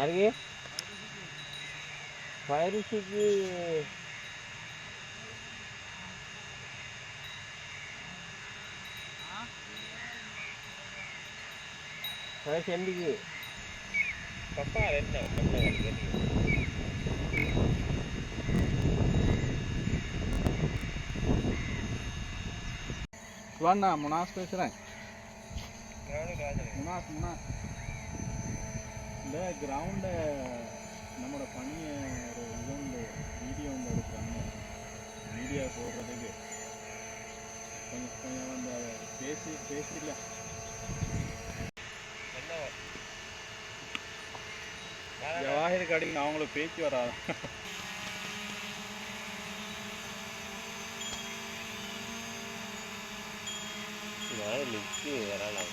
யாருக்கு பயிற்சிக்கு செண்டிக்கு பப்பா ரெண்டு வாண்ணா முனாஸ் பேசுகிறேன் முனாஸ் முனாஸ் இந்த கிரவுண்டை நம்மளோட பணியை ஒரு இது உண்டு வீடியோ ஒன்று எடுக்கிறாங்க. மீடியா போடுறதுக்கு. கொஞ்சம் கொஞ்சம் அந்த பேசி பேசிக்கல ஜவாஹிருக்கு அடிக்கணும் அவங்களுக்கு பேச்சு வராது. லிஃப்ட்டு வரலாம்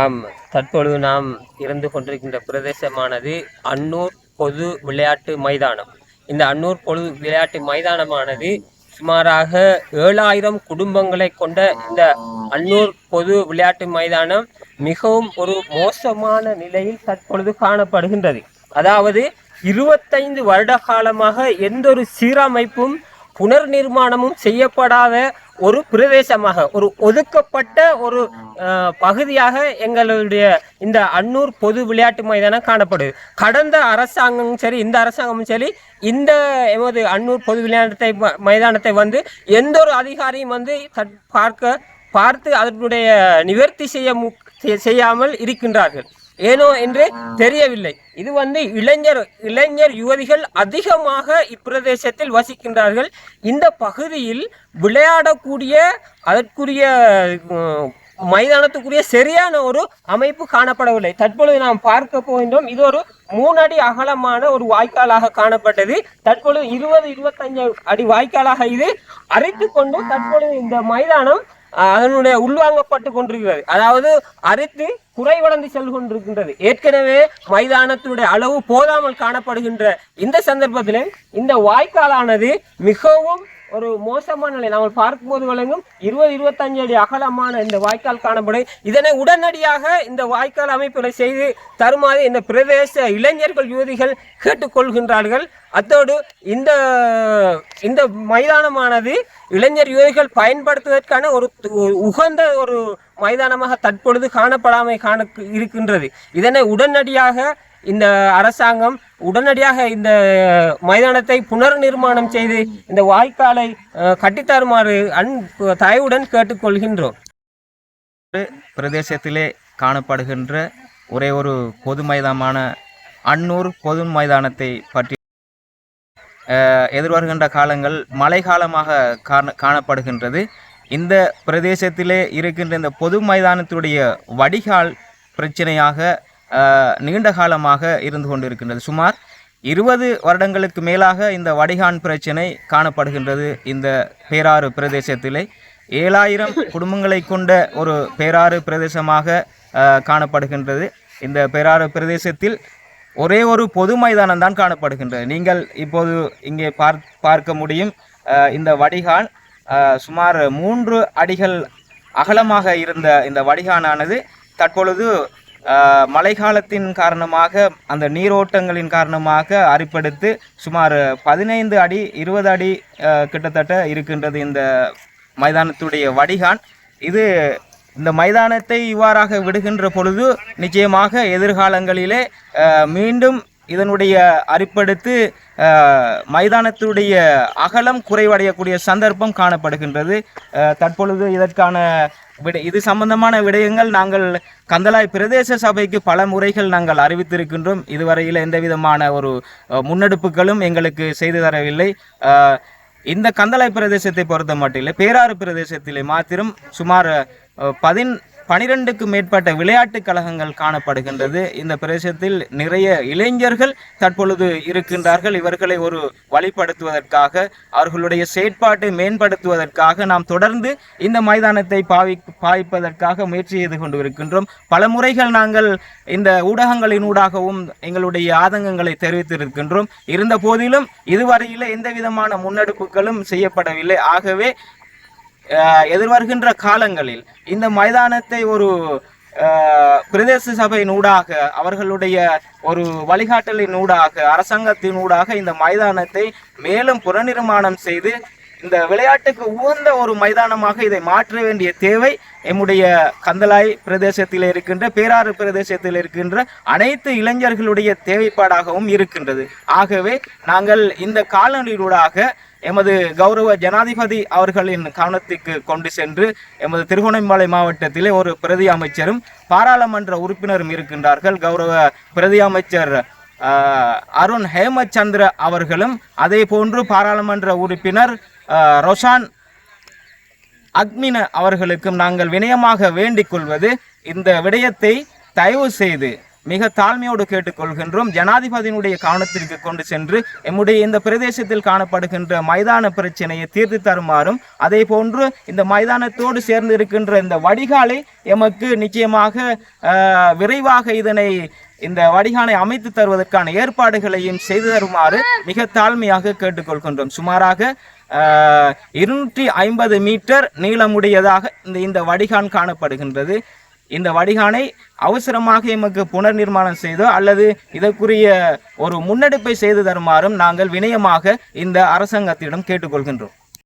ஆம் தற்பொழுது நாம் இருந்து கொண்டிருக்கின்ற பிரதேசமானது அன்னூர் பொது விளையாட்டு மைதானம். இந்த அன்னூர் பொது விளையாட்டு மைதானமானது சுமாராக ஏழாயிரம் குடும்பங்களை கொண்ட இந்த அன்னூர் பொது விளையாட்டு மைதானம் மிகவும் ஒரு மோசமான நிலையில் தற்பொழுது காணப்படுகின்றது. அதாவது இருபத்தைந்து வருட காலமாக எந்த ஒரு சீரமைப்பும் புனர் நிர்மாணமும் செய்யப்படாத ஒரு பிரதேசமாக ஒரு ஒதுக்கப்பட்ட ஒரு பகுதியாக எங்களுடைய இந்த அன்னூர் பொது விளையாட்டு மைதானம் காணப்படுது. கடந்த அரசாங்கமும் சரி இந்த அரசாங்கமும் சரி இந்த எமது அன்னூர் பொது விளையாட்டை மைதானத்தை வந்து எந்த ஒரு அதிகாரியும் வந்து பார்க்க பார்த்து அதனுடைய நிவர்த்தி செய்ய செய்யாமல் இருக்கின்றார்கள். ஏனோ என்று தெரியவில்லை. இது வந்து இளைஞர் இளைஞர் யுவதிகள் அதிகமாக இப்பிரதேசத்தில் வசிக்கின்றார்கள். இந்த பகுதியில் விளையாடக்கூடிய அதற்குரிய மைதானத்துக்குரிய சரியான ஒரு அமைப்பு காணப்படவில்லை. தற்பொழுது நாம் பார்க்க போகின்றோம் இது ஒரு மூணு அடி அகலமான ஒரு வாய்க்காலாக காணப்பட்டது. தற்பொழுது இருபது இருபத்தஞ்சு அடி வாய்க்காலாக இது அரைத்து கொண்டு தற்பொழுது இந்த மைதானம் அதனுடைய உள்வாங்கப்பட்டு கொண்டிருக்கிறது. அதாவது அரித்து குறைவடைந்து சென்று கொண்டிருக்கின்றது. ஏற்கனவே மைதானத்தினுடைய அளவு போதாமல் காணப்படுகின்ற இந்த சந்தர்ப்பத்தில் இந்த வாய்க்காலானது மிகவும் ஒரு மோசமான நிலை. நாம் பார்க்கும்போது வழங்கும் இருபது இருபத்தஞ்சு அடி அகலமான இந்த வாய்க்கால் காணப்படும். இதனை உடனடியாக இந்த வாய்க்கால் அமைப்புகளை செய்து தருமாறு இந்த பிரதேச இளைஞர்கள் யுவதிகள் கேட்டுக்கொள்கின்றார்கள். அத்தோடு இந்த இந்த மைதானமானது இளைஞர் யுவதிகள் பயன்படுத்துவதற்கான ஒரு உகந்த ஒரு மைதானமாக தற்பொழுது காணப்படாமல் காண இருக்கின்றது. இதனை உடனடியாக இந்த அரசாங்கம் உடனடியாக இந்த மைதானத்தை புனர் நிர்மாணம் செய்து இந்த வாய்க்காலை கட்டித்தருமாறு அன் தயவுடன் கேட்டுக்கொள்கின்றோம். பிரதேசத்திலே காணப்படுகின்ற ஒரே ஒரு பொது மைதானமான அன்னூர் பொது மைதானத்தை பற்றி எதிர்வருகின்ற காலங்கள் மழைக்காலமாக காண காணப்படுகின்றது. இந்த பிரதேசத்திலே இருக்கின்ற இந்த பொது மைதானத்துடைய வடிகால் பிரச்சனையாக நீண்ட காலமாக இருந்து கொண்டிருக்கின்றது. சுமார் இருபது வருடங்களுக்கு மேலாக இந்த வடிகான் பிரச்சனை காணப்படுகின்றது இந்த பேராறு பிரதேசத்திலே. ஏழாயிரம் குடும்பங்களை கொண்ட ஒரு பேராறு பிரதேசமாக காணப்படுகின்றது. இந்த பேராறு பிரதேசத்தில் ஒரே ஒரு பொது மைதானம் தான் காணப்படுகின்றது. நீங்கள் இப்போது இங்கே பார் பார்க்க முடியும் இந்த வடிகால் சுமார் மூன்று அடிகள் அகலமாக இருந்த இந்த வடிகானானது தற்பொழுது மழைக்காலத்தின் காரணமாக அந்த நீரோட்டங்களின் காரணமாக அரிப்படுத்து சுமார் பதினைந்து அடி இருபது அடி கிட்டத்தட்ட இருக்கின்றது இந்த மைதானத்துடைய வடிகான் இது இந்த மைதானத்தை இவ்வாறாக விடுகின்ற பொழுது நிச்சயமாக எதிர்காலங்களிலே மீண்டும் இதனுடைய அரிப்படுத்து மைதானத்துடைய அகலம் குறைவடையக்கூடிய சந்தர்ப்பம் காணப்படுகின்றது. தற்பொழுது இதற்கான விட இது சம்பந்தமான விடயங்கள் நாங்கள் கந்தலாய் பிரதேச சபைக்கு பல முறைகள் நாங்கள் அறிவித்திருக்கின்றோம். இதுவரையில் எந்த விதமான ஒரு முன்னெடுப்புகளும் எங்களுக்கு செய்து தரவில்லை. இந்த கந்தலாய் பிரதேசத்தை பொறுத்த மட்டிலே பேராறு பிரதேசத்திலே மாத்திரம் சுமார் பதின் பனிரெண்டுக்கும் மேற்பட்ட விளையாட்டுக் கழகங்கள் காணப்படுகின்றது. இந்த பிரதேசத்தில் நிறைய இளைஞர்கள் தற்பொழுது இருக்கின்றார்கள். இவர்களை ஒரு வழிப்படுத்துவதற்காக அவர்களுடைய செயற்பாட்டை மேம்படுத்துவதற்காக நாம் தொடர்ந்து இந்த மைதானத்தை பாவி பாவிப்பதற்காக முயற்சி செய்து கொண்டு இருக்கின்றோம் பல முறைகள் நாங்கள் இந்த ஊடகங்களினூடாகவும் எங்களுடைய ஆதங்கங்களை தெரிவித்திருக்கின்றோம். இருந்த போதிலும் இதுவரையில் எந்த விதமான முன்னெடுப்புகளும் செய்யப்படவில்லை. ஆகவே எதிர்வருகின்ற காலங்களில் இந்த மைதானத்தை ஒரு பிரதேச சபையின் ஊடாக அவர்களுடைய ஒரு வழிகாட்டலின் ஊடாக அரசாங்கத்தின் ஊடாக இந்த மைதானத்தை மேலும் புறநிர்மாணம் செய்து இந்த விளையாட்டுக்கு உகந்த ஒரு மைதானமாக இதை மாற்ற வேண்டிய தேவை எம்முடைய கந்தலாய் பிரதேசத்தில் இருக்கின்ற பேராறு பிரதேசத்தில் இருக்கின்ற அனைத்து இளைஞர்களுடைய தேவைப்பாடாகவும் இருக்கின்றது. ஆகவே நாங்கள் இந்த காலநிலூடாக எமது கௌரவ ஜனாதிபதி அவர்களின் கவனத்துக்கு கொண்டு சென்று எமது திருகோணமலை மாவட்டத்திலே ஒரு பிரதி அமைச்சரும் பாராளுமன்ற உறுப்பினரும் இருக்கின்றார்கள். கௌரவ பிரதி அமைச்சர் அருண் ஹேமச்சந்திர அவர்களும் அதே போன்று பாராளுமன்ற உறுப்பினர் ரொஷான் அக்மின அவர்களுக்கும் நாங்கள் வினயமாக வேண்டிக் கொள்வது இந்த விடயத்தை தயவு செய்து மிக தாழ்மையோடு கேட்டுக்கொள்கின்றோம். ஜனாதிபதியினுடைய கவனத்திற்கு கொண்டு சென்று எம்முடைய இந்த பிரதேசத்தில் காணப்படுகின்ற மைதான பிரச்சனையை தீர்த்து தருமாறும் அதே போன்று இந்த மைதானத்தோடு சேர்ந்து இருக்கின்ற இந்த வடிகாலை எமக்கு நிச்சயமாக விரைவாக இதனை இந்த வடிகானை அமைத்து தருவதற்கான ஏற்பாடுகளையும் செய்து தருமாறு மிக தாழ்மையாக கேட்டுக்கொள்கின்றோம். சுமாராக இருநூற்றி ஐம்பது மீட்டர் நீளமுடையதாக இந்த இந்த வடிகான் காணப்படுகின்றது. இந்த வடிகானை அவசரமாக எமக்கு புனர் நிர்மாணம் செய்தோ அல்லது இதற்குரிய ஒரு முன்னெடுப்பை செய்து தருமாறும் நாங்கள் வினயமாக இந்த அரசாங்கத்திடம் கேட்டுக்கொள்கின்றோம்.